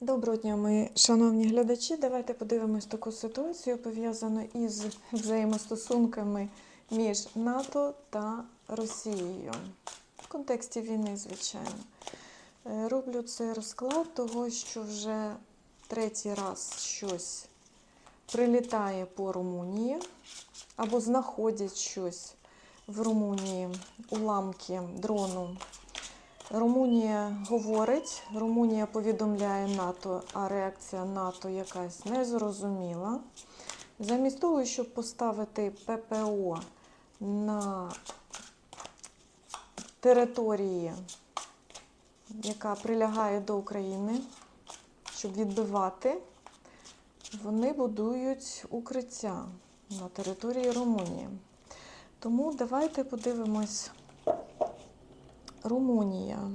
Доброго дня, мої шановні глядачі. Давайте подивимось таку ситуацію, пов'язану із взаємостосунками між НАТО та Росією. В контексті війни, звичайно. Е, Роблю цей розклад того, що вже третій раз щось прилітає по Румунії або знаходять щось в Румунії, уламки дрону Румунія говорить, Румунія повідомляє НАТО, а реакція НАТО якась незрозуміла. Замість того, щоб поставити ППО на території, яка прилягає до України, щоб відбивати, вони будують укриття на території Румунії. Тому давайте подивимось. Румунія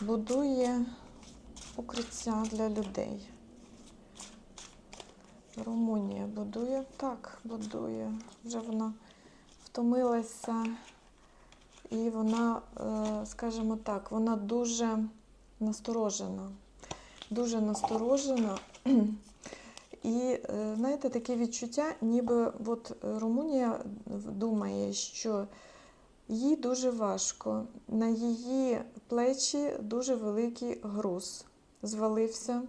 будує укриття для людей. Румунія будує, так, будує. Вже вона втомилася, і вона, е, скажімо так, вона дуже насторожена. Дуже насторожена. І, е, знаєте, таке відчуття, ніби от Румунія думає, що їй дуже важко. На її плечі дуже великий груз звалився,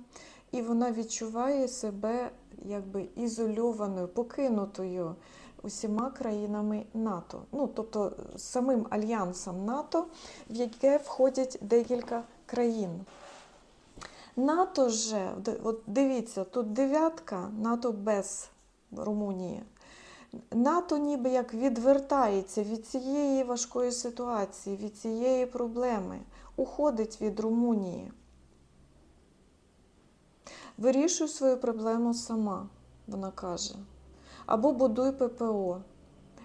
і вона відчуває себе якби ізольованою, покинутою усіма країнами НАТО. Ну, тобто самим альянсом НАТО, в яке входять декілька країн. НАТО же, от дивіться, тут дев'ятка, НАТО без Румунії. НАТО ніби як відвертається від цієї важкої ситуації, від цієї проблеми, уходить від Румунії. Вирішуй свою проблему сама, вона каже. Або будуй ППО.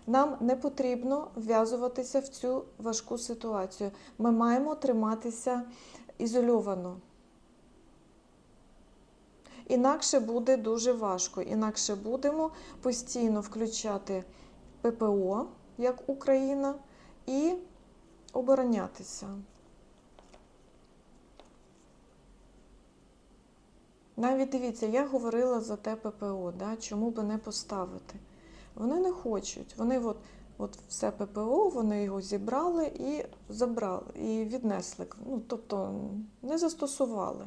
Нам не потрібно вв'язуватися в цю важку ситуацію. Ми маємо триматися ізольовано. Інакше буде дуже важко. Інакше будемо постійно включати ППО як Україна і оборонятися. Навіть дивіться, я говорила за те ППО, да, чому би не поставити. Вони не хочуть. Вони от, от все ППО, вони його зібрали і забрали, і віднесли. Ну, тобто не застосували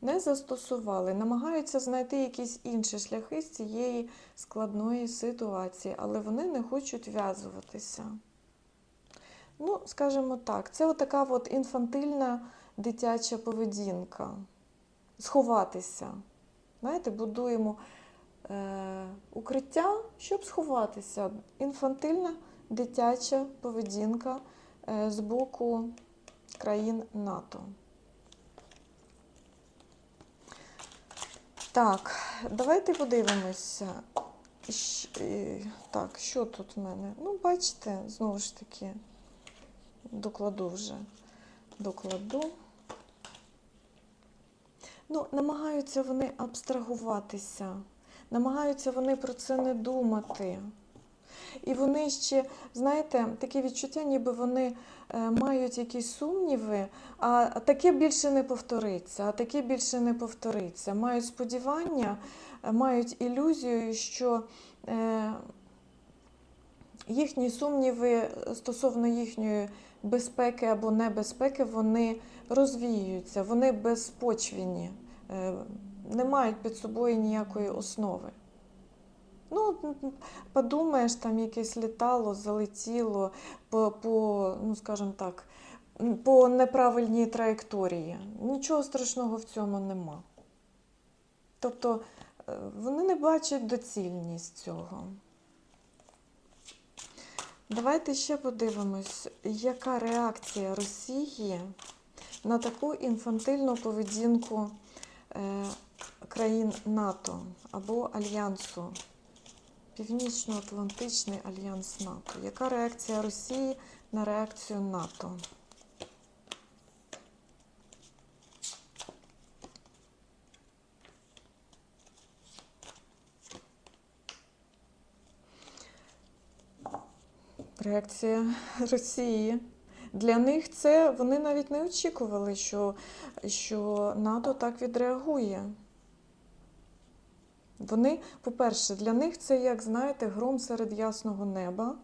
не застосували, намагаються знайти якісь інші шляхи з цієї складної ситуації, але вони не хочуть в'язуватися. Ну, скажімо так, це така от інфантильна дитяча поведінка. Сховатися. Знаєте, будуємо е, укриття, щоб сховатися. Інфантильна дитяча поведінка е, з боку країн НАТО. Так, давайте подивимося. Так, що тут в мене? Ну, бачите, знову ж таки, докладу вже. Докладу. Ну, намагаються вони абстрагуватися, намагаються вони про це не думати. І вони ще, знаєте, таке відчуття, ніби вони е, мають якісь сумніви, а таке більше не повториться, а таке більше не повториться. Мають сподівання, е, мають ілюзію, що е, їхні сумніви стосовно їхньої безпеки або небезпеки, вони розвіюються, вони безпочвені, не мають під собою ніякої основи. Ну, подумаєш, там якесь літало, залетіло по, по ну, скажімо так, по неправильній траєкторії. Нічого страшного в цьому нема. Тобто е, вони не бачать доцільність цього. Давайте ще подивимось, яка реакція Росії на таку інфантильну поведінку е, країн НАТО або Альянсу. Північно-Атлантичний альянс НАТО. Яка реакція Росії на реакцію НАТО? Реакція Росії Для них це вони навіть не очікували, що, що НАТО так відреагує. Вони, по-перше, для них це, як знаєте, гром серед ясного неба,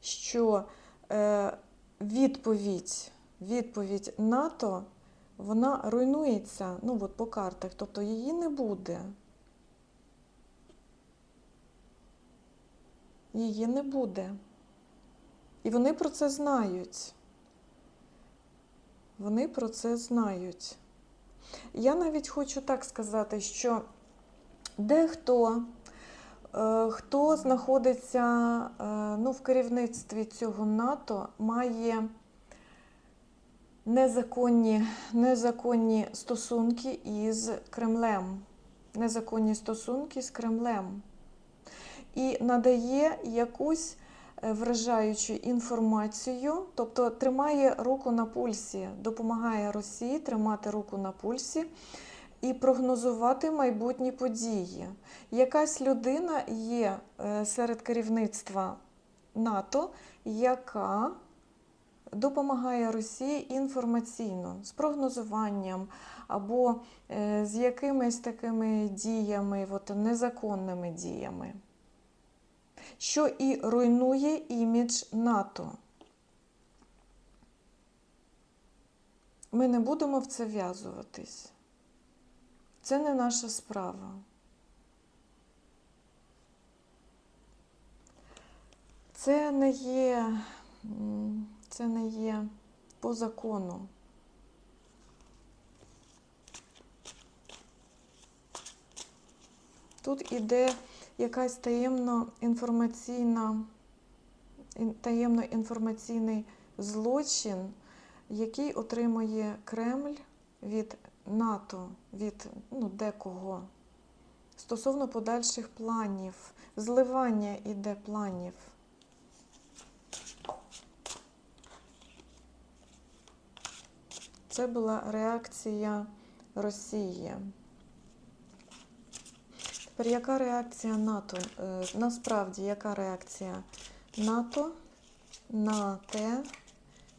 що е, відповідь, відповідь НАТО вона руйнується ну, от по картах, тобто її не буде. Її не буде. І вони про це знають. Вони про це знають. Я навіть хочу так сказати, що дехто, е, хто знаходиться е, ну, в керівництві цього НАТО, має незаконні, незаконні стосунки із Кремлем. Незаконні стосунки з Кремлем. І надає якусь е, вражаючу інформацію, тобто тримає руку на пульсі, допомагає Росії тримати руку на пульсі і прогнозувати майбутні події. Якась людина є е, серед керівництва НАТО, яка допомагає Росії інформаційно з прогнозуванням або е, з якимись такими діями, от, незаконними діями, що і руйнує імідж НАТО. Ми не будемо в це в'язуватись. Це не наша справа. Це не є, це не є по закону. Тут іде якась таємно інформаційна, ін- таємно інформаційний злочин, який отримує Кремль від НАТО, від ну, декого стосовно подальших планів, зливання іде планів. Це була реакція Росії. Тепер яка реакція НАТО? Е, Насправді, яка реакція НАТО на те,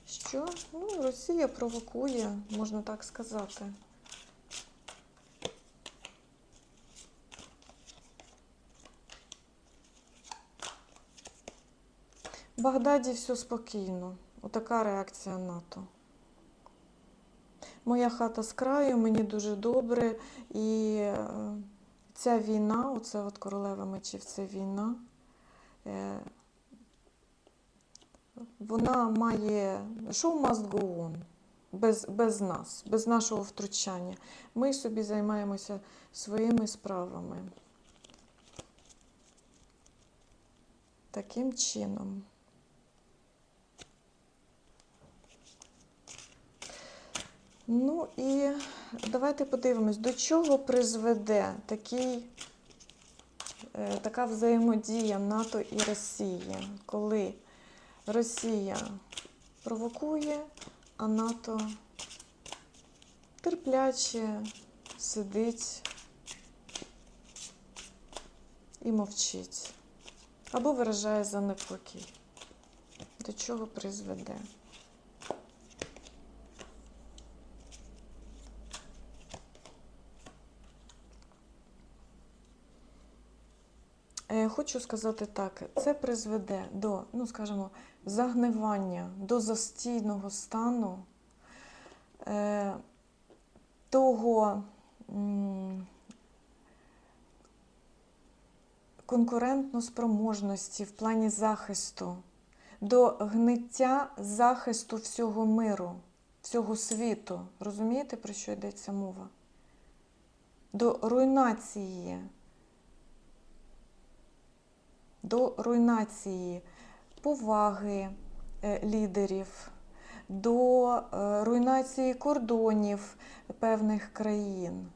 що ну, Росія провокує, можна так сказати. Багдаді все спокійно. Отака реакція НАТО. Моя хата з краю, мені дуже добре. І е, ця війна, оце от королева мечів, це війна. е, Вона має show must go on. Без, без нас, без нашого втручання. Ми собі займаємося своїми справами. Таким чином. Ну і давайте подивимось, до чого призведе такий, е, така взаємодія НАТО і Росії, коли Росія провокує, а НАТО терпляче сидить і мовчить. Або виражає занепокій. До чого призведе? Хочу сказати так, це призведе до, ну скажімо, загнивання, до застійного стану е, того конкурентноспроможності в плані захисту, до гниття захисту всього миру, всього світу. Розумієте, про що йдеться мова? До руйнації до руйнації поваги е, лідерів, до е, руйнації кордонів певних країн.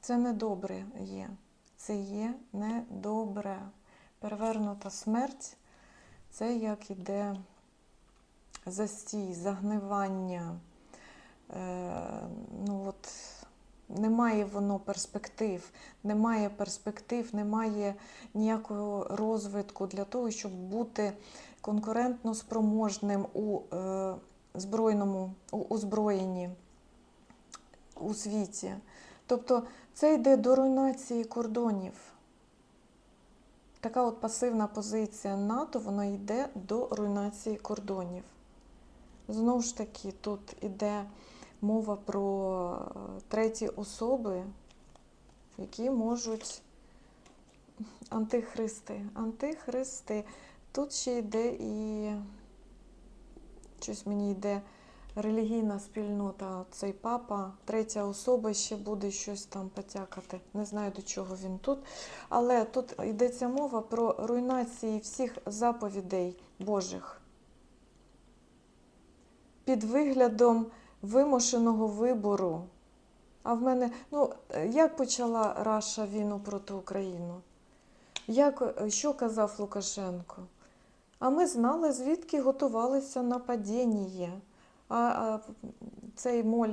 Це недобре є. Це є недобре. Перевернута смерть це як іде застій, загнивання. Е, ну от, немає воно перспектив, немає перспектив, немає ніякого розвитку для того, щоб бути конкурентно спроможним у е, збройному у озброєнні у світі. Тобто це йде до руйнації кордонів. Така от пасивна позиція НАТО, вона йде до руйнації кордонів. Знову ж таки, тут іде мова про е, треті особи, які можуть антихристи. Антихристи. Тут ще йде і щось мені йде релігійна спільнота, цей папа, третя особа ще буде щось там потякати. Не знаю, до чого він тут. Але тут йдеться мова про руйнації всіх заповідей Божих під виглядом вимушеного вибору. А в мене, ну, як почала Раша війну проти України? Як, що казав Лукашенко? А ми знали, звідки готувалися нападіння. А, а цей моль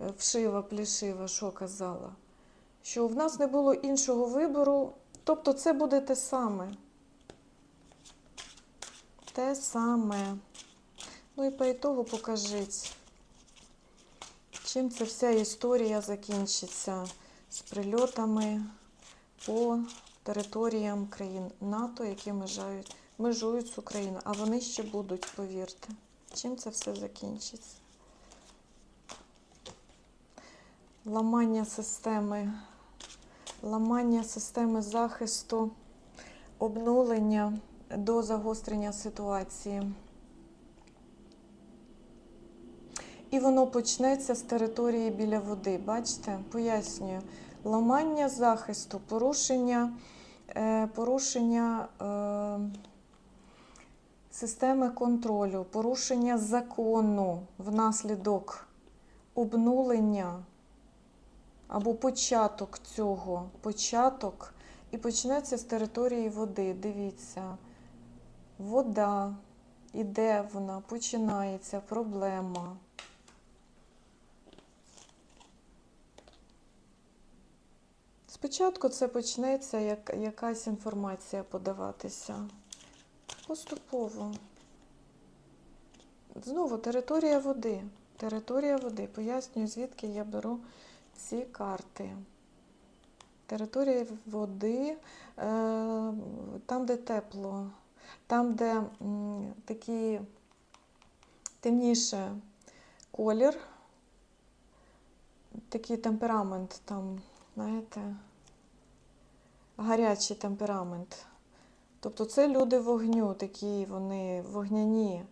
е, вшива, плішива, що казала? Що в нас не було іншого вибору, тобто це буде те саме. Те саме. Ну і по ітогу покажіть, чим ця вся історія закінчиться з прильотами по територіям країн НАТО, які межають, межують з Україною. А вони ще будуть, повірте. Чим це все закінчиться? Ламання системи, ламання системи захисту, обнулення до загострення ситуації. І воно почнеться з території біля води. Бачите? Пояснюю. Ламання захисту, порушення, е, порушення е, системи контролю, порушення закону внаслідок обнулення або початок цього, початок, і почнеться з території води. Дивіться, вода, і де вона починається, проблема. Спочатку це почнеться як якась інформація подаватися. Поступово. Знову територія води. Територія води. Пояснюю, звідки я беру ці карти. Територія води, е, там, де тепло, там, де такий темніше колір, такий темперамент там, знаєте, гарячий темперамент. Тобто це люди вогню, такі вони вогняні.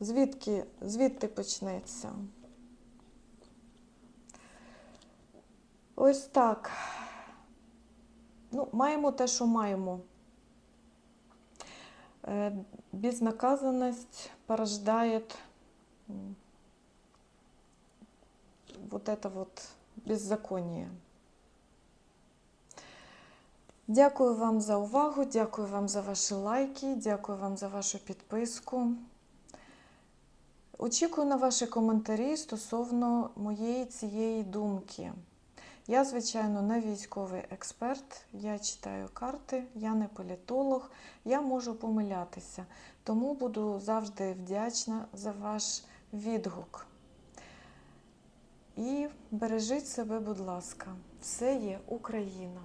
Звідки, звідти почнеться? Ось так. Ну, маємо те, що маємо. Е, Безнаказанность порождает вот это вот беззаконие. Дякую вам за увагу, дякую вам за ваші лайки, дякую вам за вашу підписку. Очікую на ваші коментарі стосовно моєї цієї думки. Я, звичайно, не військовий експерт, я читаю карти, я не політолог, я можу помилятися, тому буду завжди вдячна за ваш відгук. І бережіть себе, будь ласка, все є Україна.